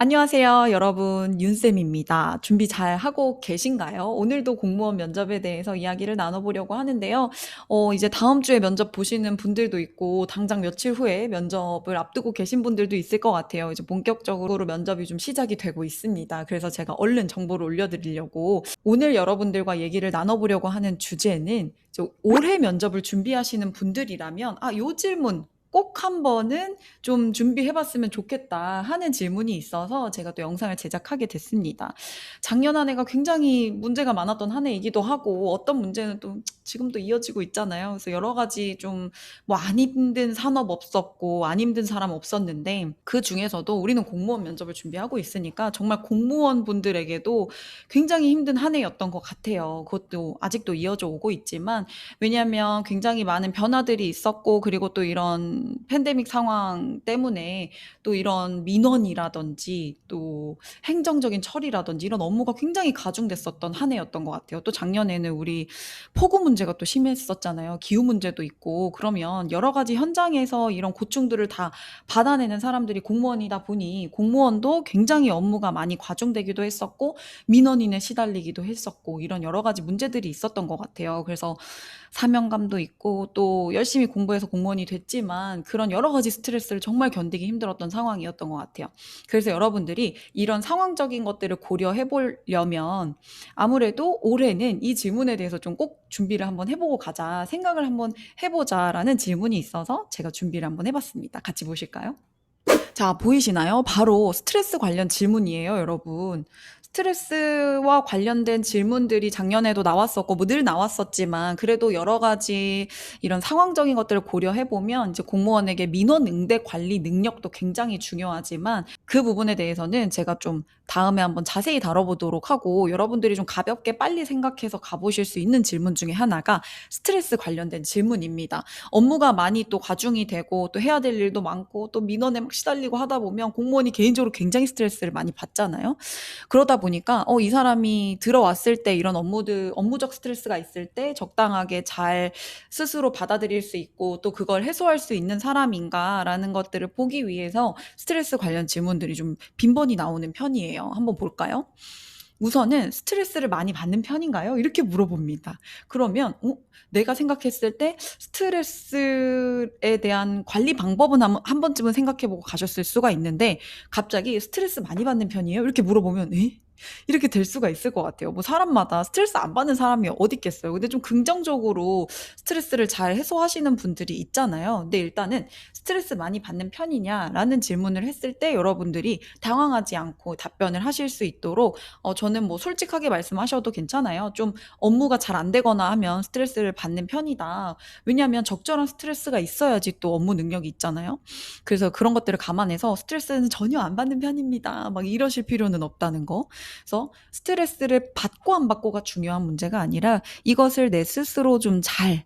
안녕하세요, 여러분. 윤쌤입니다. 준비 잘 하고 계신가요? 오늘도 공무원 면접에 대해서 이야기를 나눠보려고 하는데요. 어, 이제 다음 주에 면접 보시는 분들도 있고, 당장 며칠 후에 면접을 앞두고 계신 분들도 있을 것 같아요. 이제 본격적으로 면접이 좀 시작이 되고 있습니다. 그래서 제가 얼른 정보를 올려드리려고 오늘 여러분들과 얘기를 나눠보려고 하는 주제는 올해 면접을 준비하시는 분들이라면, 아, 요 질문 꼭 한 번은 좀 준비해 봤으면 좋겠다 하는 질문이 있어서 제가 또 영상을 제작하게 됐습니다. 작년 한 해가 굉장히 문제가 많았던 한 해이기도 하고 어떤 문제는 또 지금도 이어지고 있잖아요. 그래서 여러 가지 좀 뭐 안 힘든 산업 없었고 안 힘든 사람 없었는데 그 중에서도 우리는 공무원 면접을 준비하고 있으니까 정말 공무원 분들에게도 굉장히 힘든 한 해였던 것 같아요. 그것도 아직도 이어져 오고 있지만 왜냐하면 굉장히 많은 변화들이 있었고 그리고 또 이런 팬데믹 상황 때문에 또 이런 민원이라든지 또 행정적인 처리라든지 이런 업무가 굉장히 가중됐었던 한 해였던 것 같아요. 또 작년에는 우리 폭우 문제가 또 심했었잖아요. 기후 문제도 있고 그러면 여러 가지 현장에서 이런 고충들을 다 받아내는 사람들이 공무원이다 보니 공무원도 굉장히 업무가 많이 과중되기도 했었고 민원인에 시달리기도 했었고 이런 여러 가지 문제들이 있었던 것 같아요. 그래서 사명감도 있고 또 열심히 공부해서 공무원이 됐지만 그런 여러 가지 스트레스를 정말 견디기 힘들었던 상황이었던 것 같아요. 그래서 여러분들이 이런 상황적인 것들을 고려해 보려면 아무래도 올해는 이 질문에 대해서 좀 꼭 준비를 한번 해보고 가자, 생각을 한번 해보자라는 질문이 있어서 제가 준비를 한번 해봤습니다. 같이 보실까요? 자, 보이시나요? 바로 스트레스 관련 질문이에요, 여러분. 스트레스와 관련된 질문들이 작년에도 나왔었고, 뭐 늘 나왔었지만, 그래도 여러 가지 이런 상황적인 것들을 고려해 보면, 이제 공무원에게 민원 응대 관리 능력도 굉장히 중요하지만, 그 부분에 대해서는 제가 좀 다음에 한번 자세히 다뤄보도록 하고, 여러분들이 좀 가볍게 빨리 생각해서 가보실 수 있는 질문 중에 하나가 스트레스 관련된 질문입니다. 업무가 많이 또 과중이 되고, 또 해야 될 일도 많고, 또 민원에 막 시달리고 하다 보면 공무원이 개인적으로 굉장히 스트레스를 많이 받잖아요. 그러다 보니까 어, 이 사람이 들어왔을 때 이런 업무들, 업무적 스트레스가 있을 때 적당하게 잘 스스로 받아들일 수 있고 또 그걸 해소할 수 있는 사람인가라는 것들을 보기 위해서 스트레스 관련 질문들이 좀 빈번히 나오는 편이에 요. 한번 볼까요? 우선은 스트레스를 많이 받는 편인가요? 이렇게 물어봅니다. 그러면 어? 내가 생각했을 때 스트레스에 대한 관리 방법은 한, 한 번쯤은 생각해보고 가셨을 수가 있는데 갑자기 스트레스 많이 받는 편이에요? 이렇게 물어보면 에? 이렇게 될 수가 있을 것 같아요. 뭐 사람마다 스트레스 안 받는 사람이 어디 있겠어요. 근데 좀 긍정적으로 스트레스를 잘 해소하시는 분들이 있잖아요. 근데 일단은 스트레스 많이 받는 편이냐라는 질문을 했을 때 여러분들이 당황하지 않고 답변을 하실 수 있도록 어, 저는 뭐 솔직하게 말씀하셔도 괜찮아요. 좀 업무가 잘 안 되거나 하면 스트레스를 받는 편이다. 왜냐하면 적절한 스트레스가 있어야지 또 업무 능력이 있잖아요. 그래서 그런 것들을 감안해서 스트레스는 전혀 안 받는 편입니다. 막 이러실 필요는 없다는 거. 그래서 스트레스를 받고 안 받고가 중요한 문제가 아니라 이것을 내 스스로 좀 잘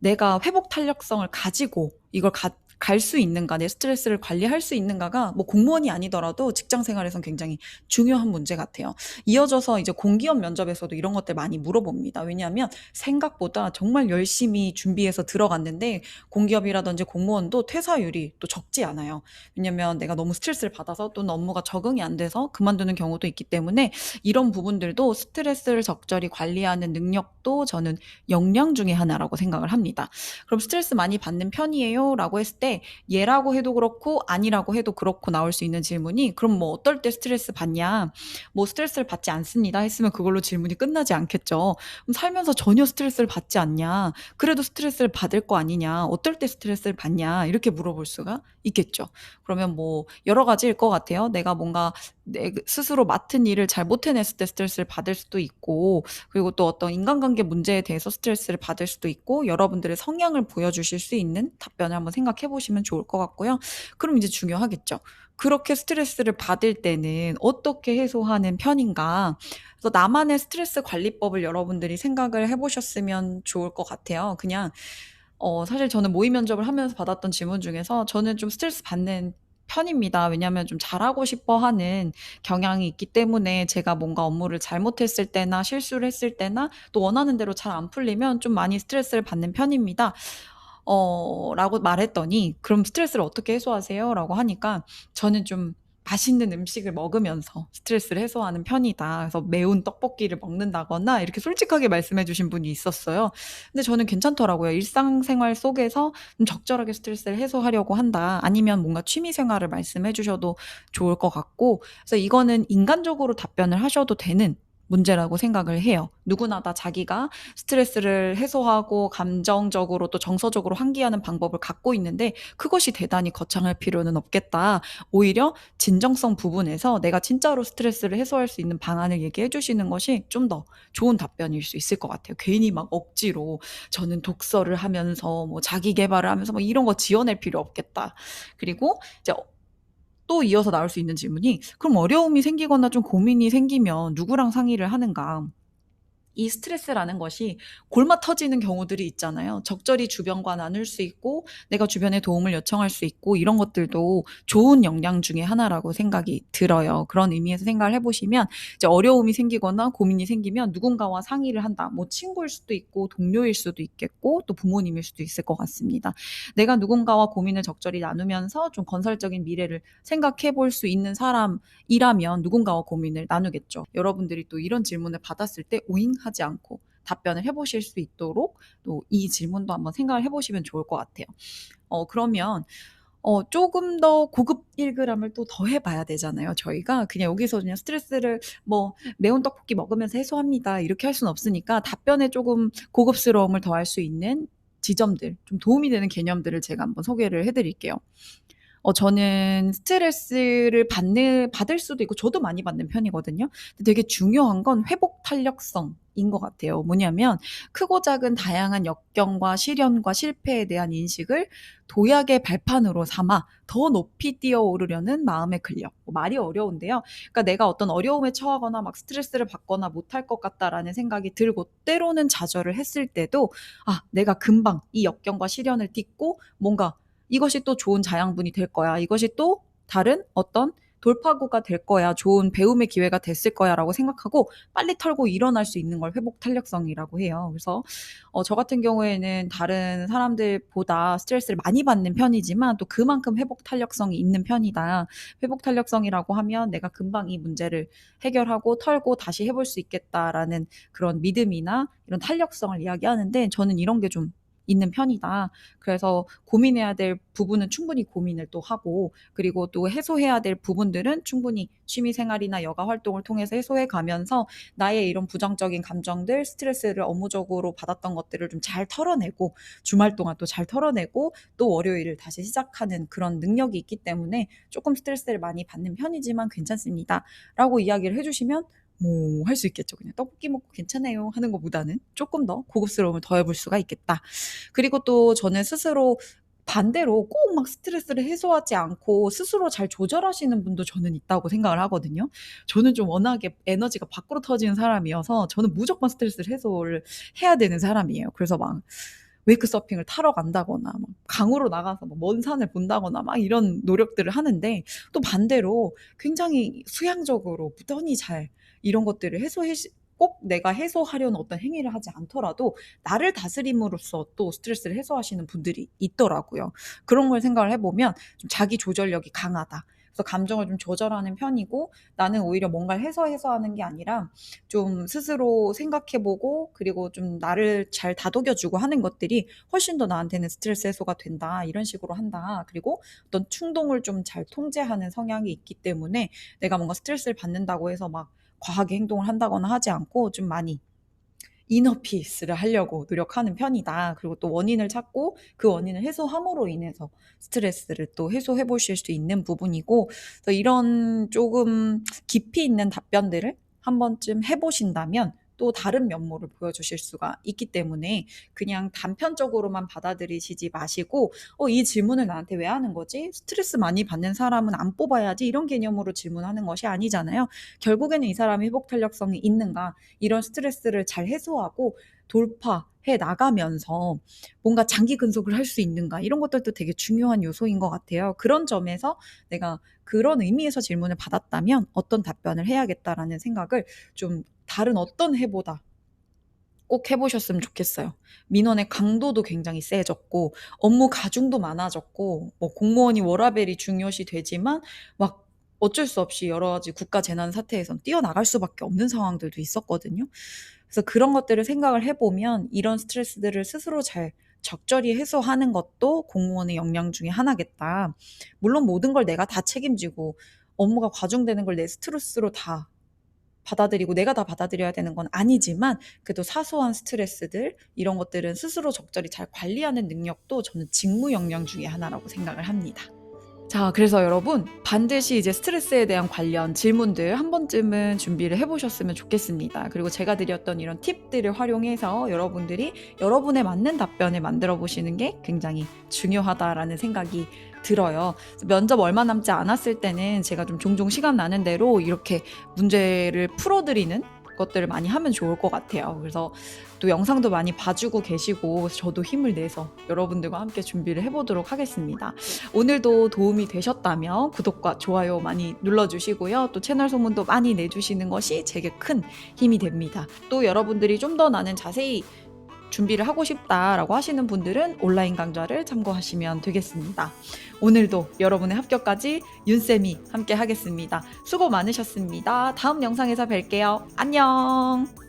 내가 회복 탄력성을 가지고 이걸 가, 갈 수 있는가, 내 스트레스를 관리할 수 있는가가 뭐 공무원이 아니더라도 직장 생활에선 굉장히 중요한 문제 같아요. 이어져서 이제 공기업 면접에서도 이런 것들 많이 물어봅니다. 왜냐하면 생각보다 정말 열심히 준비해서 들어갔는데 공기업이라든지 공무원도 퇴사율이 또 적지 않아요. 왜냐면 내가 너무 스트레스를 받아서 또는 업무가 적응이 안 돼서 그만두는 경우도 있기 때문에 이런 부분들도 스트레스를 적절히 관리하는 능력도 저는 역량 중의 하나라고 생각을 합니다. 그럼 스트레스 많이 받는 편이에요? 라고 했을 때때 얘라고 해도 그렇고 아니라고 해도 그렇고 나올 수 있는 질문이 그럼 뭐 어떨 때 스트레스 받냐? 뭐 스트레스를 받지 않습니다 했으면 그걸로 질문이 끝나지 않겠죠. 그럼 살면서 전혀 스트레스를 받지 않냐? 그래도 스트레스를 받을 거 아니냐? 어떨 때 스트레스를 받냐? 이렇게 물어볼 수가 있겠죠. 그러면 뭐 여러 가지일 것 같아요. 내가 뭔가 내 스스로 맡은 일을 잘 못 해냈을 때 스트레스를 받을 수도 있고 그리고 또 어떤 인간관계 문제에 대해서 스트레스를 받을 수도 있고 여러분들의 성향을 보여주실 수 있는 답변을 한번 생각해 보시면 좋을 것 같고요. 그럼 이제 중요하겠죠. 그렇게 스트레스를 받을 때는 어떻게 해소하는 편인가? 그래서 나만의 스트레스 관리법을 여러분들이 생각을 해보셨으면 좋을 것 같아요. 그냥 어, 사실 저는 모의 면접을 하면서 받았던 질문 중에서 저는 좀 스트레스 받는 편입니다. 왜냐하면 좀 잘하고 싶어 하는 경향이 있기 때문에 제가 뭔가 업무를 잘못했을 때나 실수를 했을 때나 또 원하는 대로 잘 안 풀리면 좀 많이 스트레스를 받는 편입니다. 어, 라고 말했더니, 그럼 스트레스를 어떻게 해소하세요? 라고 하니까 저는 좀 맛있는 음식을 먹으면서 스트레스를 해소하는 편이다. 그래서 매운 떡볶이를 먹는다거나 이렇게 솔직하게 말씀해 주신 분이 있었어요. 근데 저는 괜찮더라고요. 일상생활 속에서 좀 적절하게 스트레스를 해소하려고 한다. 아니면 뭔가 취미 생활을 말씀해 주셔도 좋을 것 같고. 그래서 이거는 인간적으로 답변을 하셔도 되는 문제라고 생각을 해요. 누구나 다 자기가 스트레스를 해소하고 감정적으로 또 정서적으로 환기하는 방법을 갖고 있는데 그것이 대단히 거창할 필요는 없겠다. 오히려 진정성 부분에서 내가 진짜로 스트레스를 해소할 수 있는 방안을 얘기해 주시는 것이 좀 더 좋은 답변일 수 있을 것 같아요. 괜히 막 억지로 저는 독서를 하면서 뭐 자기 개발을 하면서 뭐 이런 거 지어낼 필요 없겠다. 그리고 이제 또 이어서 나올 수 있는 질문이 그럼 어려움이 생기거나 좀 고민이 생기면 누구랑 상의를 하는가? 이 스트레스라는 것이 골마 터지는 경우들이 있잖아요. 적절히 주변과 나눌 수 있고 내가 주변에 도움을 요청할 수 있고 이런 것들도 좋은 역량 중에 하나라고 생각이 들어요. 그런 의미에서 생각을 해보시면 이제 어려움이 생기거나 고민이 생기면 누군가와 상의를 한다. 뭐 친구일 수도 있고 동료일 수도 있겠고 또 부모님일 수도 있을 것 같습니다. 내가 누군가와 고민을 적절히 나누면서 좀 건설적인 미래를 생각해 볼 수 있는 사람이라면 누군가와 고민을 나누겠죠. 여러분들이 또 이런 질문을 받았을 때 오잉 하지 않고 답변을 해보실 수 있도록 또 이 질문도 한번 생각을 해보시면 좋을 것 같아요. 어, 그러면 어, 조금 더 고급 1g을 또 더 해봐야 되잖아요. 저희가 그냥 여기서 그냥 스트레스를 뭐 매운 떡볶이 먹으면서 해소합니다. 이렇게 할 수는 없으니까 답변에 조금 고급스러움을 더할 수 있는 지점들, 좀 도움이 되는 개념들을 제가 한번 소개를 해드릴게요. 어, 저는 스트레스를 받는, 받을 수도 있고, 저도 많이 받는 편이거든요. 되게 중요한 건 회복 탄력성 인 것 같아요. 뭐냐면, 크고 작은 다양한 역경과 시련과 실패에 대한 인식을 도약의 발판으로 삼아 더 높이 뛰어오르려는 마음의 근력. 뭐 말이 어려운데요. 그러니까 내가 어떤 어려움에 처하거나 막 스트레스를 받거나 못할 것 같다라는 생각이 들고, 때로는 좌절을 했을 때도, 아, 내가 금방 이 역경과 시련을 딛고 뭔가 이것이 또 좋은 자양분이 될 거야. 이것이 또 다른 어떤 돌파구가 될 거야. 좋은 배움의 기회가 됐을 거야. 라고 생각하고 빨리 털고 일어날 수 있는 걸 회복 탄력성이라고 해요. 그래서, 어, 저 같은 경우에는 다른 사람들보다 스트레스를 많이 받는 편이지만 또 그만큼 회복 탄력성이 있는 편이다. 회복 탄력성이라고 하면 내가 금방 이 문제를 해결하고 털고 다시 해볼 수 있겠다라는 그런 믿음이나 이런 탄력성을 이야기하는데 저는 이런 게 좀 있는 편이다. 그래서 고민해야 될 부분은 충분히 고민을 또 하고 그리고 또 해소해야 될 부분들은 충분히 취미 생활이나 여가 활동을 통해서 해소해 가면서 나의 이런 부정적인 감정들, 스트레스를 업무적으로 받았던 것들을 좀 잘 털어내고 주말 동안 또 잘 털어내고 또 월요일을 다시 시작하는 그런 능력이 있기 때문에 조금 스트레스를 많이 받는 편이지만 괜찮습니다. 라고 이야기를 해주시면 뭐 할 수 있겠죠. 그냥 떡볶이 먹고 괜찮아요 하는 것보다는 조금 더 고급스러움을 더해볼 수가 있겠다. 그리고 또 저는 스스로 반대로 꼭 막 스트레스를 해소하지 않고 스스로 잘 조절하시는 분도 저는 있다고 생각을 하거든요. 저는 좀 워낙에 에너지가 밖으로 터지는 사람이어서 저는 무조건 스트레스를 해소를 해야 되는 사람이에요. 그래서 막 웨이크 서핑을 타러 간다거나 막 강으로 나가서 먼 산을 본다거나 막 이런 노력들을 하는데 또 반대로 굉장히 수양적으로 무던히 잘 이런 것들을 해소해 꼭 내가 해소하려는 어떤 행위를 하지 않더라도 나를 다스림으로써 또 스트레스를 해소하시는 분들이 있더라고요. 그런 걸 생각을 해보면 좀 자기 조절력이 강하다. 그래서 감정을 좀 조절하는 편이고 나는 오히려 뭔가를 해서 해서 하는 게 아니라 좀 스스로 생각해보고 그리고 좀 나를 잘 다독여주고 하는 것들이 훨씬 더 나한테는 스트레스 해소가 된다 이런 식으로 한다 그리고 어떤 충동을 좀 잘 통제하는 성향이 있기 때문에 내가 뭔가 스트레스를 받는다고 해서 막 과하게 행동을 한다거나 하지 않고 좀 많이 이너 피스를 하려고 노력하는 편이다. 그리고 또 원인을 찾고 그 원인을 해소함으로 인해서 스트레스를 또 해소해 보실 수 있는 부분이고, 그래서 이런 조금 깊이 있는 답변들을 한 번쯤 해보신다면 또 다른 면모를 보여주실 수가 있기 때문에 그냥 단편적으로만 받아들이시지 마시고 어, 이 질문을 나한테 왜 하는 거지? 스트레스 많이 받는 사람은 안 뽑아야지 이런 개념으로 질문하는 것이 아니잖아요. 결국에는 이 사람이 회복 탄력성이 있는가 이런 스트레스를 잘 해소하고 돌파 해 나가면서 뭔가 장기 근속을 할 수 있는가 이런 것들도 되게 중요한 요소인 것 같아요. 그런 점에서 내가 그런 의미에서 질문을 받았다면 어떤 답변을 해야겠다라는 생각을 좀 다른 어떤 해보다 꼭 해보셨으면 좋겠어요. 민원의 강도도 굉장히 세졌고, 업무 가중도 많아졌고, 뭐 공무원이 워라벨이 중요시 되지만, 막 어쩔 수 없이 여러 가지 국가 재난 사태에선 뛰어나갈 수밖에 없는 상황들도 있었거든요. 그래서 그런 것들을 생각을 해보면 이런 스트레스들을 스스로 잘 적절히 해소하는 것도 공무원의 역량 중에 하나겠다. 물론 모든 걸 내가 다 책임지고 업무가 과중되는 걸 내 스트레스로 다 받아들이고 내가 다 받아들여야 되는 건 아니지만 그래도 사소한 스트레스들 이런 것들은 스스로 적절히 잘 관리하는 능력도 저는 직무 역량 중에 하나라고 생각을 합니다. 자, 그래서 여러분 반드시 이제 스트레스에 대한 관련 질문들 한 번쯤은 준비를 해보셨으면 좋겠습니다. 그리고 제가 드렸던 이런 팁들을 활용해서 여러분들이 여러분에 맞는 답변을 만들어 보시는 게 굉장히 중요하다라는 생각이 들어요. 면접 얼마 남지 않았을 때는 제가 좀 종종 시간 나는 대로 이렇게 문제를 풀어드리는 것들을 많이 하면 좋을 것 같아요. 그래서 또 영상도 많이 봐주고 계시고 저도 힘을 내서 여러분들과 함께 준비를 해보도록 하겠습니다. 오늘도 도움이 되셨다면 구독과 좋아요 많이 눌러주시고요. 또 채널 소문도 많이 내주시는 것이 제게 큰 힘이 됩니다. 또 여러분들이 좀 더 나는 자세히 준비를 하고 싶다라고 하시는 분들은 온라인 강좌를 참고하시면 되겠습니다. 오늘도 여러분의 합격까지 윤쌤이 함께 하겠습니다. 수고 많으셨습니다. 다음 영상에서 뵐게요. 안녕!